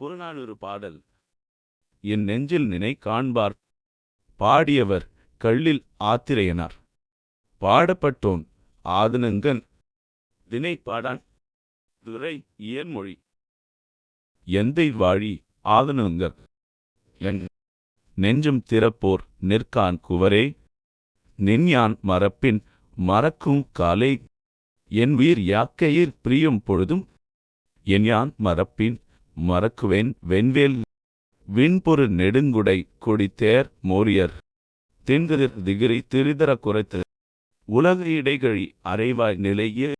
புறநானூறு பாடல். என் நெஞ்சில் நினை காண்பார். பாடியவர் கள்ளில் ஆத்திரையனார். பாடப்பட்டோன் ஆதனங்கன். தினை பாடான். துரை இயன்மொழி. எந்தை வாழி ஆதனங்கர் என் நெஞ்சும் திறப்போர் நிற்கான் குவரே. நின்யான் மறப்பின் மறக்கும் காலை. என் உயிர் யாக்கையிற் பிரியும் பொழுதும். என் யான் மறப்பின் மறக்குவேன். வெண்வேல் விண்பொரு நெடுங்குடை கொடித்தேர் மோரியர். தென்கதிர் திகிரி திரிதர குறைத்து. உலக இடைகழி அரைவாய் நிலைய.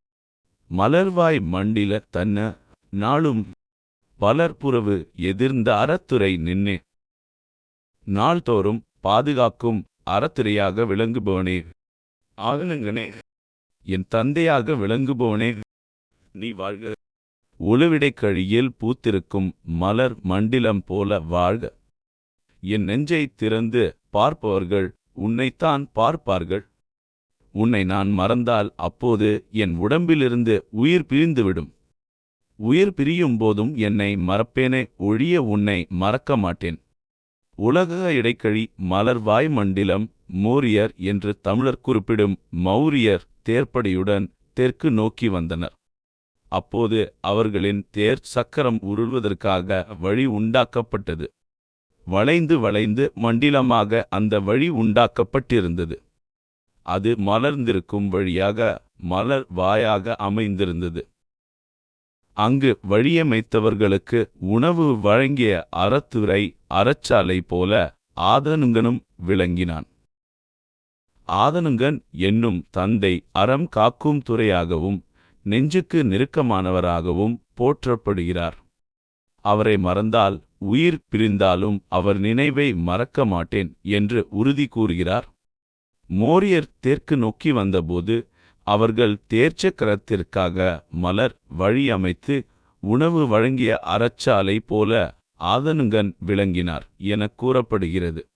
மலர்வாய் மண்டில தன்ன நாளும். பலர்புறவு எதிர்ந்த அறத்துறை நின்னே. நாள்தோறும் பாதுகாக்கும் அறத்துறையாக விளங்குபவனே. ஆகனங்கனே என் தந்தையாக விளங்குபவனே. நீ வாழ்க. உழுவிடைக்கழியில் பூத்திருக்கும் மலர் மண்டிலம் போல வாழ்க. என் நெஞ்சை திறந்து பார்ப்பவர்கள் உன்னைத்தான் பார்ப்பார்கள். உன்னை நான் மறந்தால் அப்போது என் உடம்பிலிருந்து உயிர் பிரிந்துவிடும். உயிர் பிரியும் போதும் என்னை மறப்பேனே ஒழிய உன்னை மறக்க மாட்டேன். உலக இடைக்கழி மலர்வாய் மண்டிலம் மோரியர் என்று தமிழர் குறிப்பிடும் மௌரியர் தேர்ப்படியுடன் தெற்கு நோக்கி வந்தனர். அப்போது அவர்களின் தேர் சக்கரம் உருள்வதற்காக வழி உண்டாக்கப்பட்டது. வளைந்து வளைந்து மண்டிலமாக அந்த வழி உண்டாக்கப்பட்டிருந்தது. அது மலர்ந்திருக்கும் வழியாக மலர் வாயாக அமைந்திருந்தது. அங்கு வழியமைத்தவர்களுக்கு உணவு வழங்கிய அறத்துறை அறச்சாலை போல ஆதனுங்கனும் விளங்கினான். ஆதனுங்கன் என்னும் தந்தை அறம் காக்கும் துறையாகவும் நெஞ்சுக்கு நெருக்கமானவராகவும் போற்றப்படுகிறார். அவரை மறந்தால் உயிர் பிரிந்தாலும் அவர் நினைவை மறக்க மாட்டேன் என்று உறுதி கூறுகிறார். மோரியர் தெற்கு நோக்கி வந்தபோது அவர்கள் தேர்ச்சக்கரத்திற்காக மலர் வழி அமைத்து உணவு வழங்கிய அறச்சாலை போல ஆதனுங்கன் விளங்கினார் எனக் கூறப்படுகிறது.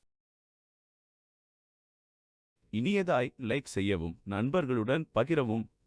இனியதாய் லைக் செய்யவும் நண்பர்களுடன் பகிரவும்